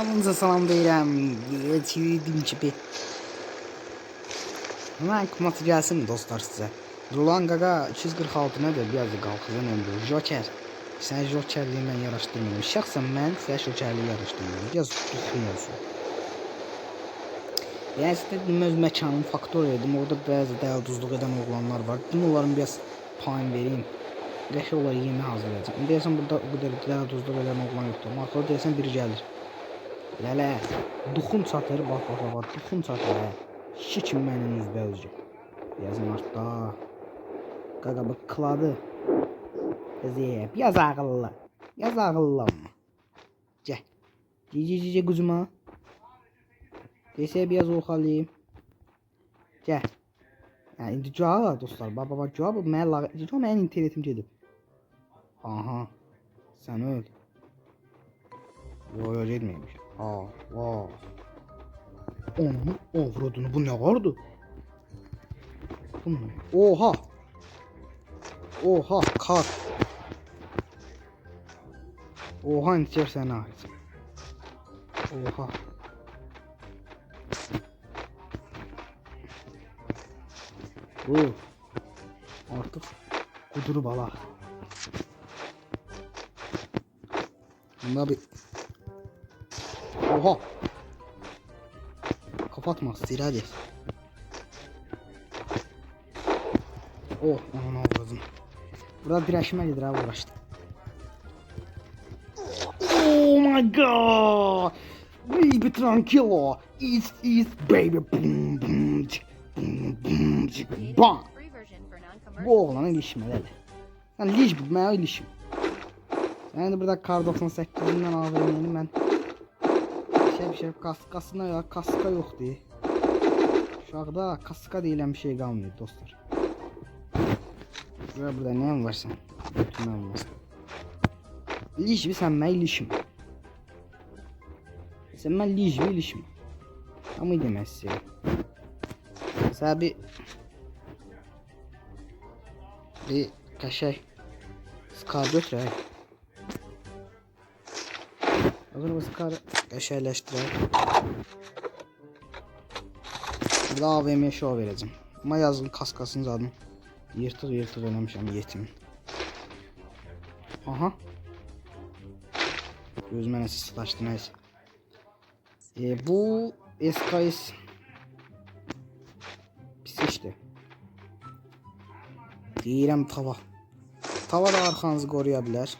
Hamınıza salam deyirəm. Çevirdim çipi. Hemen kumatı gelsin dostlar size. Roland Gaga 246 nedir? Biraz da qalxızın ömrü. Joker. Sən Jokerliyi mən yaraşdırmıyorum. Şəxsən mən sən Jokerliyi yaraşdırmıyorum. Biraz düzgün olsun. Yəni istədim öz məkanımı faktor edim. Orada bəzi dəyərduzluq edən oğlanlar var. Dedim onların biraz payın vereyim. Qəşə olar yemək hazırlayacağım. Deyəsən burada o qədər dəyərduzluq edən oğlan yoxdur. Markada deyəsən biri gəlir. Lələ, duxun çatır, bax bax bax, bax, duxun çatır hə. Şişi kimi mənim üzbə üzcə. Yazın artda. Qaqa bak kladı. Zeyb, yaz ağıllı. Yaz ağıllı amma. Gəl. Cici cici quzuma. Desəyə biraz oxalayım. Gəl. Hə, indi cavab dostlar. Baba baba cavab mənə lağ... Cavab mənim internetim gedib. Aha. Sən öl. Yo yo getməymiş. Aa, vaa. Onun avradını bu ne vardı? Bu ne? Oha. Oha kar. Oha içersen ait. Oha. Bu artık kuduru bala. Bunda bir Oha. Kapatma hadi. Oh aman avradım. Burada direşime gelir abi uğraştı. Oh my god. Baby tranquilo. East east baby. Boom boom. Boom boom. Bam. Bu oğlanın ilişimi hele. Sen liş ben ilişim. Yani burada kar 98'inden AVM'nin ben bir şey kas kasına ya kaska yok diye. Uşaqda kaska deyilən bir şey qalmayıb dostlar. Burada burada nə var sən? Götürməm var. Liş bir sən mən lişim. Sən mən liş bir lişim. Ama demək istəyirəm. Mesela bir bir skar götürək. Hazır bu skarı qəşəngləşdirək. Bir də AVM show verəcəm. Amma yazılı kaskasının zadını yırtıq yırtıq eləmişəm yetimin. Aha. Gözümə nəsə sılaşdı nəysə. E, bu SKS pis işdir. Deyirəm tava. Tava da arxanızı qoruya bilər.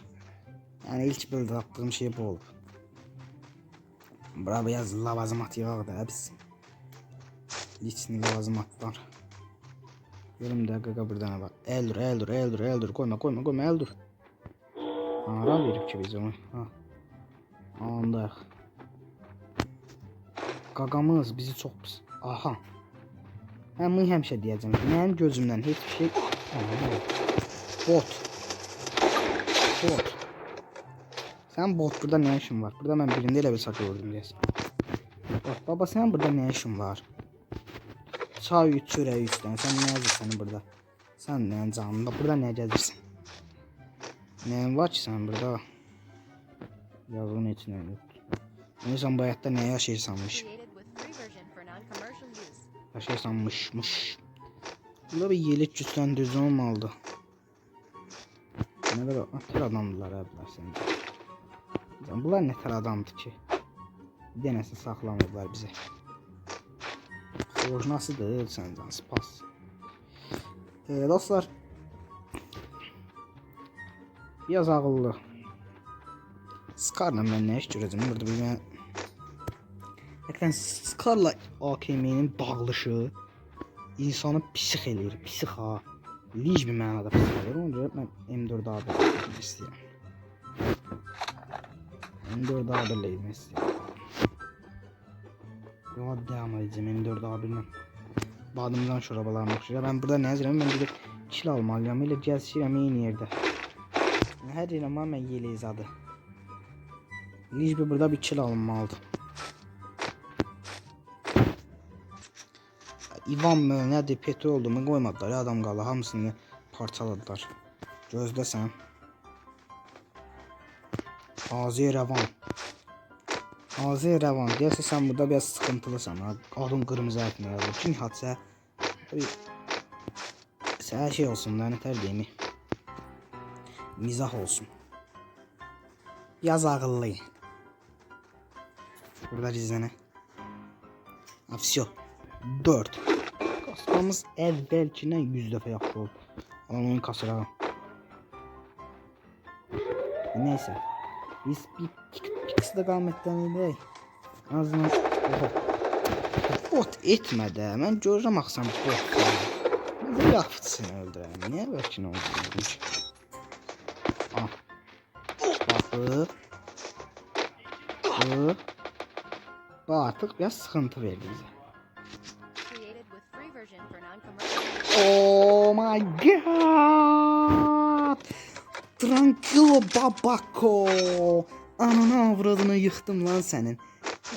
Yəni ilk bildə tapdığım şey bu olub. Bura biraz lavazımat yağ da biz. Görüm də qaqa bir dənə var. Eldur, eldur, eldur, eldur. Qoyma, qoyma, qoyma, eldur. Ara verib ki biz onu. Ha. Andaq. Qaqamız bizi çox pis. Aha. Mən bunu həmişə deyəcəm. Mənim gözümdən heç bir şey Bot. Bot. Sen bot burada ne işin var? Burada ben birinde elə bir sakı gördüm deyəsən. Bak baba sen burada ne işin var? Çay üç çörək üçdən. Sən nə yazırsan burada? Sən nə canında burada nə gəzirsən? Nəyin var ki sən burada? Yazığın içinə yox. İnsan bu free version for non-commercial use. Yaşayırsanmışmış. Burada bir yelek güclendirici olmalıdır. Ne kadar atar adamdılar ablar sence. Bunlar ne tər adamdır ki? Bir dənəsi saxlamırlar bizə. Xoş nasıldır sən can spas. Ee, dostlar. Biraz ağıllı. Scar'la mən nə iş görəcəm? Burada bir mən Həqiqətən Scar'la AKM-nin dağılışı insanı psix eləyir, psix ha. Lic bir mənada psix eləyir. Ona görə mən M4 A1 eləmək istəyirəm. M4 A1 eləmək istəyirəm. Yox, devam edəcəm M4 A1-lə. Badımdan şorabalarına oxşayır. Ben burada nə yazıram? Mən bir də kil almalıyam. Elə gəzişirəm eyni yerdə. Hər yerə var mən yeleği zadı. Lic bir burada bir kil alınmalıdır. İvan mı nədir petroldu mu qoymadılar ya adam qalı hamısını parçaladılar. Gözləsən. Azeravan. Azeravan deyəsə sən burada biraz sıxıntılısan. Adın qırmızı hərflə yazılıb. Çünki hadisə sənə şey olsun, lənətər deyimi. Mizah olsun. Yaz ağıllı. Burada izlənə. Afsiyo. 4. Kasmamız əvvəlkindən 100 dəfə yaxşı oldu. Alan onu kasırağım. Neyse. Biz bir pixdə qamətdən edək. En azından. Bot etmədə. Mən görürəm axsan bot. Necə yaxşısın öldürəm. Niyə bəlkə nə oldu? Ah. Baxı. Bu. Bu artıq biraz sıxıntı verdi bizə. Oh my god! Tranquilo babako! Ananı avradını yıxdım lan sənin.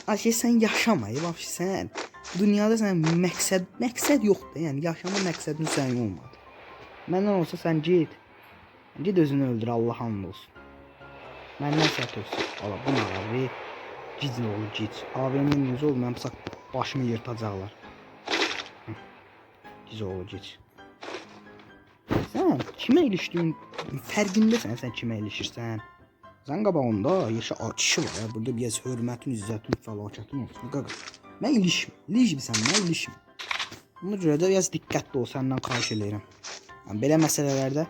Ayşe sən yaşamayı vəbşi sən. Dünyada sən məqsəd, məqsəd yoxdur. Yəni yaşama məqsədin sənin olmadı. Məndən olsa sən get. Get özünü öldür Allah hamd olsun. Məndən səhv olsun. Ala bu nə abi? Gidin oğlu git. AVM-nin yüzü olmayan başımı yırtacaqlar. Giz oğlu git. Sən kimə ilişdin? Fərqindəsən sən kimə ilişirsən? Sən qabağında yaşa kişi var ya. Burada biraz hörmətin, izzətin, fəlakətin olsun. Qaqa. Mən ilişmə. İlişmirsən, mən ilişmə. Buna görə də biraz diqqətli ol, səndən xahiş edirəm. Yəni belə məsələlərdə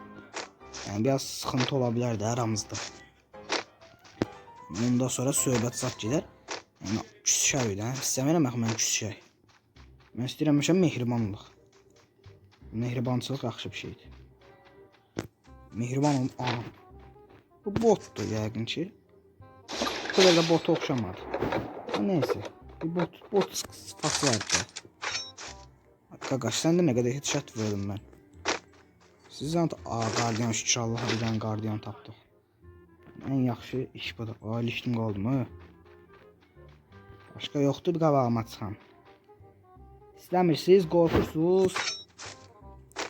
yəni biraz sıxıntı ola bilər də aramızda. Ondan sonra söhbət zat gedər. Yəni küsüşək də. İstəmirəm axı mən küsüşək. Mən istəyirəm məşə mehribanlıq. Mehribançılıq yaxşı bir şeydir. Mehriban ol. Aa. Bu botdur yəqin ki. Bu qədər də bota oxşamadı. Neyse. Bir bot, bot sıfatı var da. Qaqaş, sən də nə qədər headshot vurdum mən. Siz zant aa qardiyan şükür Allaha bir dənə qardiyan tapdıq. Ən yaxşı iş budur. Aa ilişdim qaldım ha. Başqa yoxdur bir qabağıma çıxan. İstəmirsiniz, qorxursunuz.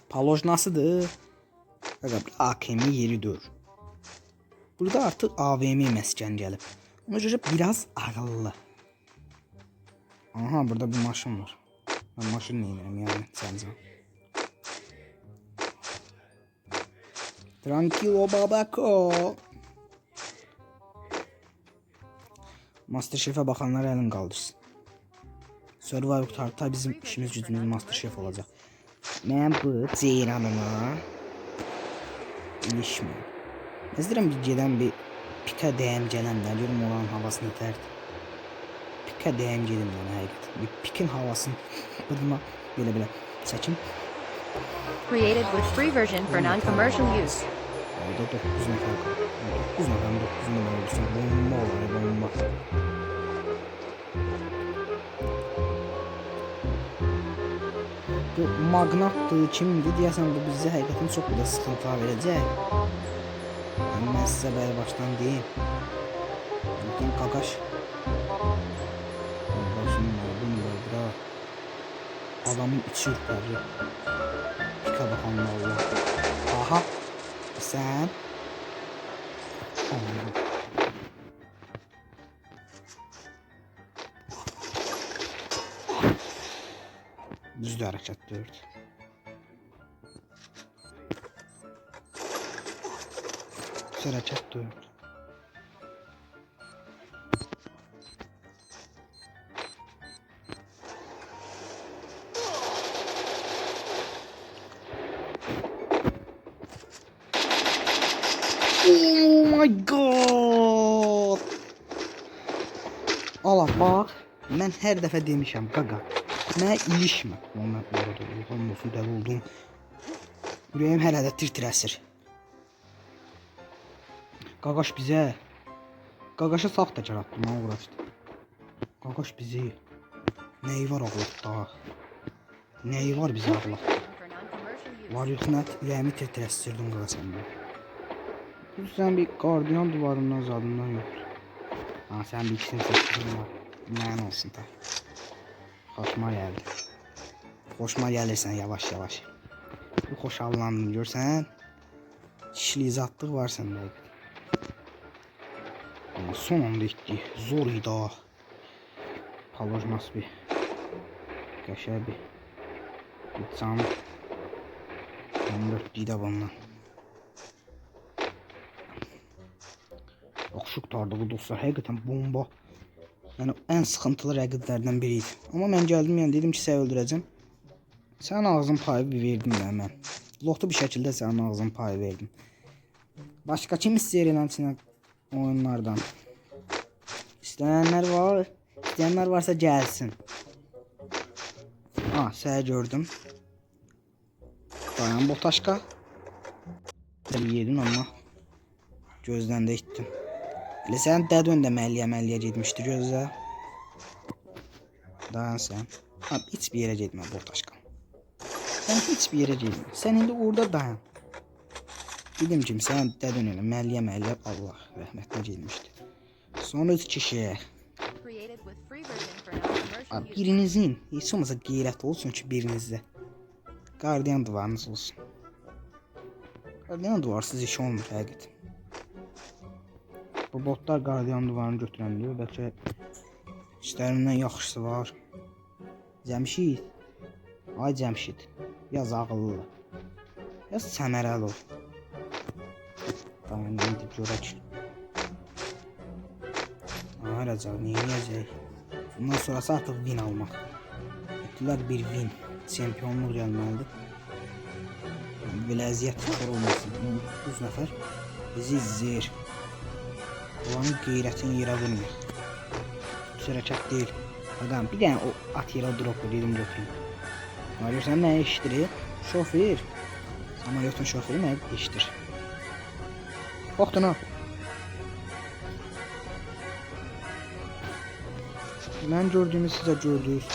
Palojnasıdır. Qaqa bir AKM yeri dur. Burada artıq AVM məskən gəlib. Ona görə biraz ağıllı. Aha burada bir maşın var. Ben maşın neyim yani səncə? Tranquilo babako. Masterchef'e bakanlar elin kaldırsın. Survivor tarta bizim işimiz gücümüz Masterchef olacak. Ben bu ceyranıma ilişmiyor. İzlerim bir gelen bir pika değem gelenler yorum olan havasını terdi. Pika gelim yani hakikaten. Bir pikin havasını bıdıma böyle böyle saçım. Created with free version for non-commercial use. Orada 9 nefer kaldı. 9 nefer 9 nefer olursun. Bu magnattır kimdir deyəsən bu bizə həqiqətən çox da sıxıntılar verəcək. Yəni mən sizə bəri başdan deyim. Bakın qaqaş. Adamın içi ürpərir. Pika baxan Allah. Aha. Sen. Aman. Düzdür hareket 4. Düz hareket 4. Oh my god. Ala bax, mən hər dəfə demişəm qaqa. Mənə ilişmə. Bu arada Yuhan olsun dəli oldum. Ürəyim hələ də tir-tir əsir. Qaqaş bizə Qaqaşa sağ da yaratdı, mənə uğraşdı. Qaqaş bizi Nəyi var ağlatda? Nəyi var bizə ağlatda? Var yox nə ürəyimi tir-tir əsirdim qaqa səndən. Bu sən bir qardiyan duvarından zadından yoxdur. Ha sən bir ikisini seçdin. Mənim olsun da. Xoşuma gəldi. Xoşuma gəlirsən yavaş yavaş. Bu xoşallandım görsən. Kişilik zatlıq var səndə. Amma son anda etdi. Zor idi ha. Palojnas bir. Qəşəng bir. Bir can. 14 gida bundan. Yaxşı qurtardı bu dostlar. Həqiqətən bomba. Yəni ən sıxıntılı rəqiblərdən biri idi. Amma mən gəldim yəni dedim ki, səni öldürəcəm. Sənin ağzın payı verdim də mən. Lotu bir şəkildə sənin ağzın payı verdim. Başqa kim istəyir eləmsinə oyunlardan? İstəyənlər var. İstəyənlər varsa gəlsin. Ha, səni gördüm. Dayan botaşka. Yedin amma gözdən də itdim. Elə sən dədön də məlliyə məlliyə getmişdi gözlə. Dayan sən. Ha, heç bir yerə getmə botaşka. Sən heç bir yerə getmə. Sən indi orada dayan. Dedim ki, sən dədön elə məlliyə məlliyə Allah rəhmətinə getmişdi. Sonra üç non-commercial Abi birinizin hiç olmasa qeyrət olsun ki birinizdə. Qardiyan duvarınız olsun. Qardiyan duvarsız iş olmur həqiqət. Bu botlar qardiyan duvarını götürən deyir. Bəlkə işlərindən yaxşısı var. Cəmşid. Ay Cəmşid. Yaz ağıllı. Yaz səmərəli ol. Tamam, indi görək. Aha, Rəcab, neyəcək? Bundan sonrası artıq win almaq. Etdilər bir win. Çempionluq gəlməlidir. Belə əziyyət xor olmasın. 9 nəfər bizi izləyir. Onların qeyrətini yerə vurmuyor. Hərəkət deyil. Ağam bir dənə o at yerə drop dedim götürün. Amma görsən nə işdir? Şofer. Samolyotun şoförü nə işdir? Baxdın ha. Mən gördüyümü siz də gördünüz.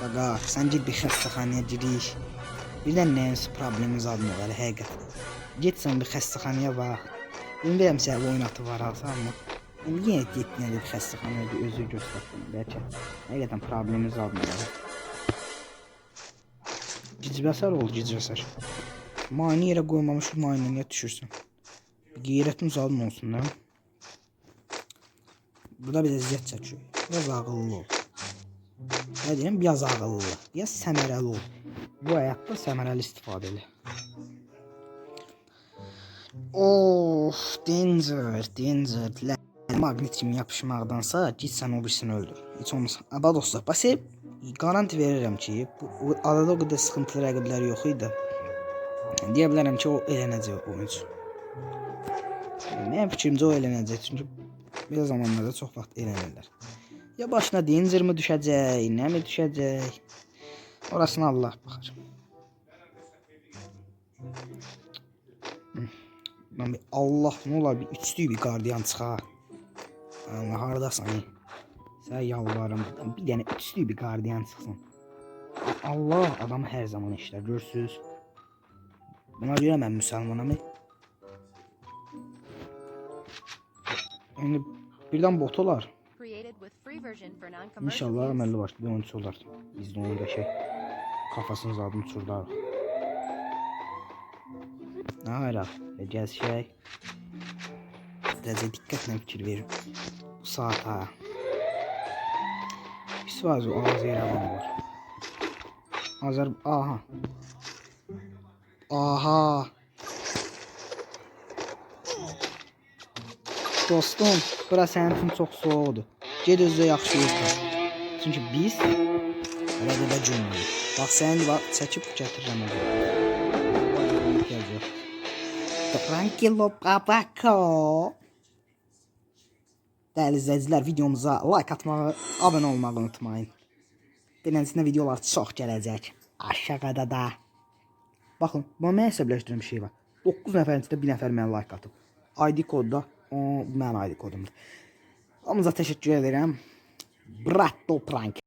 Qaqa, sən get bir xəstəxanaya girik. Birdən nəyinsə problemimiz adını var, həqiqət. Get sən bir xəstəxanaya bax. Bilmirəm sən oynatı var alsa amma. İndi yenə get nə bir xəstəxanaya bir özü göstərsin. Bəlkə həqiqətən problemimiz var. Gicbəsər ol, gicbəsər. Mani yerə qoymamış mani niyə düşürsən? Qeyrətin zadın olsun, nə? Burada bir əziyyət çəkiyor. Biraz ağıllı ol. Ne diyeyim? Biraz ağıllı. Biraz səmərəli ol. Bu həyatda səmərəli istifadə elə. Of, danger. Lə maqnit kimi yapışmaqdansa git sən o birisini öldür. Heç olmasa. Aba dostlar, bax garanti verirəm ki, bu adada o qədər sıxıntılı rəqiblər yox idi. Deyə bilərəm ki, o elənəcək oyuncu. Mənim fikrimcə o elənəcək çünki bir zamanlarda çox vaxt elənirlər. Ya başına danger mi düşəcək, nə mi düşəcək? Orasına Allah baxar. Lan bir Allah ne olar bir üçlü bir gardiyan çıxa. Allah hardasan? Sən yalvarırım buradan bir dənə üçlü bir gardiyan çıxsın. Allah adam hər zaman işlər görürsüz. Buna görə mən müsəlmanam. Yəni birdən bot olar. İnşallah əməlli başlı bir oyuncu olar. Biz də onun qəşəng kafasını zadını uçurdarıq. Nə hala? Gəz şey. Dəcə diqqətlə fikir verin. Bu saat ha. Var o ağız yerəvan var. Azər aha. Aha. Dostum, bura sənin üçün çox soğuqdur. Ged özünə yaxşı yıxa. Çünki biz rəqibə cümləyik. Bax səni bax çəkib gətirirəm. Tranquilo papaco. Dəyərli izləyicilər, videomuza like atmağı, abunə olmağı unutmayın. Beləsinə videolar çox gələcək. Aşağıda da. Baxın, mən hesablaşdırdığım şey var. 9 nəfərin içində 1 nəfər mənə like atıb. ID kodda o mənim ID kodumdur. Hamınıza təşəkkür edirəm. Bratto prank.